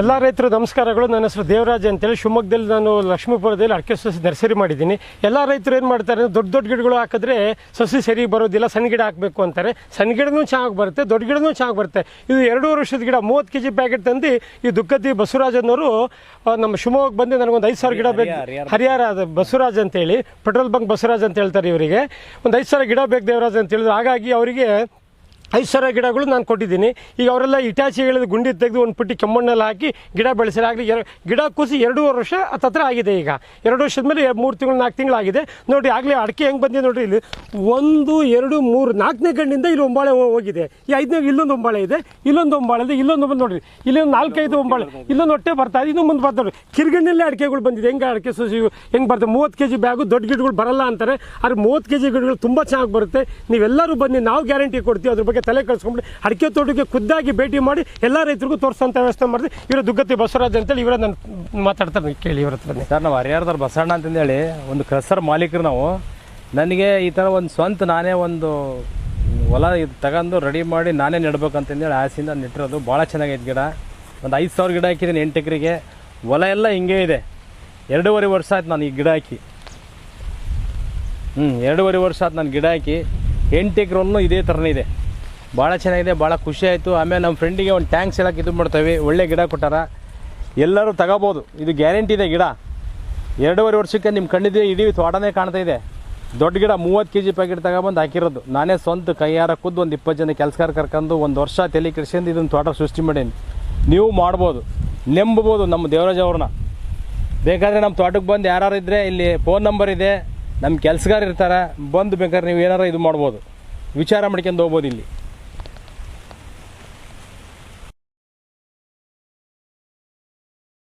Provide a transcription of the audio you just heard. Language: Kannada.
ಎಲ್ಲ ರೈತರು ನಮಸ್ಕಾರಗಳು. ನನ್ನ ಹೆಸರು ದೇವರಾಜ್ ಅಂತೇಳಿ ಶಿವಮೊಗ್ಗದಲ್ಲಿ ನಾನು ಲಕ್ಷ್ಮೀಪುರದಲ್ಲಿ ಅಡಿಕೆ ಸಸಿ ನರ್ಸರಿ ಮಾಡಿದ್ದೀನಿ. ಎಲ್ಲ ರೈತರು ಏನು ಮಾಡ್ತಾರೆ ದೊಡ್ಡ ದೊಡ್ಡ ಗಿಡಗಳು ಹಾಕಿದ್ರೆ ಸಸಿ ಸರಿ ಬರೋದಿಲ್ಲ ಸಣ್ಣ ಗಿಡ ಹಾಕಬೇಕು ಅಂತಾರೆ. ಸಣ್ಣ ಗಿಡನೂ ಚೆನ್ನಾಗಿ ಬರುತ್ತೆ ದೊಡ್ಡ ಗಿಡನೂ ಚೆನ್ನಾಗಿ ಬರುತ್ತೆ. ಇದು ಎರಡೂವರೆ ವರ್ಷದ ಗಿಡ ಮೂವತ್ತು ಕೆ ಜಿ ಪ್ಯಾಕೆಟ್ ತಂದು ಈ ದುಕ್ಕತಿ ಬಸವರಾಜನವರು ನಮ್ಮ ಶಿವಮೊಗ್ಗ ಬಂದು ನನಗೊಂದು ಐದು ಸಾವಿರ ಗಿಡ ಬೇಕು. ಹರಿಹರ ಬಸವರಾಜ್ ಅಂತೇಳಿ ಪೆಟ್ರೋಲ್ ಬಂಕ್ ಬಸವರಾಜ್ ಅಂತ ಹೇಳ್ತಾರೆ ಇವರಿಗೆ. ಒಂದು ಐದು ಸಾವಿರ ಗಿಡ ಬೇಕು ದೇವರಾಜ್ ಅಂತ ಹೇಳಿದ್ರು. ಹಾಗಾಗಿ ಅವರಿಗೆ ಐದು ಸಾವಿರ ಗಿಡಗಳು ನಾನು ಕೊಟ್ಟಿದ್ದೀನಿ. ಈಗ ಅವರೆಲ್ಲ ಇಟಾಚಿ ಹೇಳಿದ ಗುಂಡಿ ತೆಗೆದು ಒಂದು ಪುಟ್ಟಿ ಕೆಮ್ಮಣ್ಣಲ್ಲಿ ಹಾಕಿ ಗಿಡ ಬೆಳೆಸಿದ್ರೆ ಆಗಲಿ ಎರ ಗಿಡ ಕೂಸಿ ಎರಡೂವರೆ ವರ್ಷ ಹತ್ತತ್ರ ಆಗಿದೆ ಈಗ. ಎರಡು ವರ್ಷದ ಮೇಲೆ ಮೂರು ತಿಂಗಳು, ನಾಲ್ಕು ತಿಂಗಳು ಆಗಿದೆ. ನೋಡಿ, ಆಗಲೇ ಅಡಿಕೆ ಹೆಂಗೆ ಬಂದಿದೆ ನೋಡಿ ಇಲ್ಲಿ. ಒಂದು, ಎರಡು, ಮೂರು, ನಾಲ್ಕನೇ ಗಂಡಿಂದ ಇಲ್ಲಿ ಒಂಬಾಳೆ ಹೋಗಿದೆ. ಈ ಐದನೇ ಇಲ್ಲೊಂದು ಒಂಬಾಳೆ ಇದೆ. ಇಲ್ಲೊಂದು ಒಂಬಾಳೆ ಇದೆ. ಇಲ್ಲೊಂದು ಬಂದು ನೋಡಿರಿ ಇಲ್ಲೊಂದು ನಾಲ್ಕೈದು ಒಂಬಾಳೆ. ಇಲ್ಲೊಂದು ಹೊಟ್ಟೆ ಬರ್ತಾ ಇದೆ. ಇನ್ನೂ ಮುಂದೆ ಬರ್ತಾ ನೋಡಿ ಕಿರ್ಗಣ್ಣಲ್ಲೇ ಅಡಿಕೆಗಳು ಬಂದಿದೆ. ಹೆಂಗೆ ಅಡಿಕೆ ಸಸಿ ಹೆಂಗೆ ಬರ್ತದೆ? ಮೂವತ್ತು ಕೆ ಜಿ ಬ್ಯಾಗು ದೊಡ್ಡ ಗಿಡಗಳು ಬರಲ್ಲ ಅಂತಾರೆ. ಆದರೆ ಮೂವತ್ತು ಕೆ ಜಿ ಗಿಡಗಳು ತುಂಬ ಚೆನ್ನಾಗಿ ಬರುತ್ತೆ. ನೀವೆಲ್ಲರೂ ಬನ್ನಿ. ನಾವು ಗ್ಯಾರಂಟಿ ಕೊಡ್ತೀವಿ. ಅದ್ರ ಬಗ್ಗೆ ತಲೆ ಕಳ್ಸ್ಕೊಂಬಿಡಿ ಅಡಿಕೆ ತೋಟಕ್ಕೆ ಖುದ್ದಾಗಿ ಭೇಟಿ ಮಾಡಿ ಎಲ್ಲ ರೈತರಿಗೂ ತೋರಿಸೋಂಥ ವ್ಯವಸ್ಥೆ ಮಾಡಿದೆ ಇವರು ದುಗ್ಗತಿ ಬಸವರಾಜ್ ಅಂತೇಳಿ ಇವರ ನಾನು ಮಾತಾಡ್ತಾರೆ ಕೇಳಿ ಇವ್ರ ಹತ್ರ ಸರ್, ನಾವು ಹರಿಹರದವ್ರು ಬಸವಣ್ಣ ಅಂತಂದೇಳಿ ಒಂದು ಕ್ರಸರ್ ಮಾಲೀಕರು ನಾವು. ನನಗೆ ಈ ಥರ ಒಂದು ಸ್ವಂತ ನಾನೇ ಒಂದು ಹೊಲ ಇದು ತಗೊಂಡು ರೆಡಿ ಮಾಡಿ ನಾನೇ ನೆಡ್ಬೇಕಂತಂದೇಳಿ ಆಸೆಯಿಂದ ನೆಟ್ಟಿರೋದು. ಭಾಳ ಚೆನ್ನಾಗೈತೆ ಗಿಡ. ಒಂದು ಐದು ಸಾವಿರ ಗಿಡ ಹಾಕಿದ್ದೀನಿ ಎಂಟು ಎಕರೆಗೆ. ಹೊಲ ಎಲ್ಲ ಹಿಂಗೆ ಇದೆ. ಎರಡೂವರೆ ವರ್ಷ ಆಯ್ತು ನಾನು ಈ ಗಿಡ ಹಾಕಿ. ಹ್ಞೂ ಎರಡೂವರೆ ವರ್ಷ ಆಯ್ತು ನಾನು ಗಿಡ ಹಾಕಿ. ಎಂಟು ಎಕರೆನೂ ಇದೇ ಥರನೇ ಇದೆ. ಭಾಳ ಚೆನ್ನಾಗಿದೆ ಭಾಳ ಖುಷಿ ಆಯಿತು. ಆಮೇಲೆ ನಮ್ಮ ಫ್ರೆಂಡಿಗೆ ಒಂದು ಟ್ಯಾಂಕ್ಸ್ ಹೇಳಕ್ಕೆ ಇದು ಮಾಡ್ತೇವೆ. ಒಳ್ಳೆ ಗಿಡ ಕೊಟ್ಟಾರ. ಎಲ್ಲರೂ ತಗೋಬೋದು. ಇದು ಗ್ಯಾರಂಟಿ ಇದೆ ಗಿಡ. ಎರಡೂವರೆ ವರ್ಷಕ್ಕೆ ನಿಮ್ಮ ಕಣ್ಣಿದೆ ಇಡೀ ತೋಟನೇ ಕಾಣ್ತಾ ಇದೆ. ದೊಡ್ಡ ಗಿಡ ಮೂವತ್ತು ಕೆ ಜಿ ಪ್ಯಾಕೆಟ್ ತಗೊಬಂದು ಹಾಕಿರೋದು. ನಾನೇ ಸ್ವಂತ ಕೈಯಾರ ಖುದ್ದು ಒಂದು ಇಪ್ಪತ್ತು ಜನ ಕೆಲಸಗಾರ ಕರ್ಕೊಂಡು ಒಂದು ವರ್ಷ ತಲೆ ಕೆಡಿಸ್ಕೊಂಡು ಇದನ್ನು ತೋಟ ಸೃಷ್ಟಿ ಮಾಡೀನಿ. ನೀವು ಮಾಡ್ಬೋದು. ನೆಂಬ್ಬೋದು ನಮ್ಮ ದೇವರಾಜ್ ಅವ್ರನ್ನ. ಬೇಕಾದರೆ ನಮ್ಮ ತೋಟಕ್ಕೆ ಬಂದು ಯಾರು ಇದ್ದರೆ ಇಲ್ಲಿ ಫೋನ್ ನಂಬರ್ ಇದೆ. ನಮ್ಮ ಕೆಲಸಗಾರ ಇರ್ತಾರೆ. ಬಂದು ಬೇಕಾದ್ರೆ ನೀವು ಏನಾರು ಇದು ಮಾಡ್ಬೋದು. ವಿಚಾರ ಮಾಡ್ಕೊಂಡು ಹೋಗ್ಬೋದು ಇಲ್ಲಿ.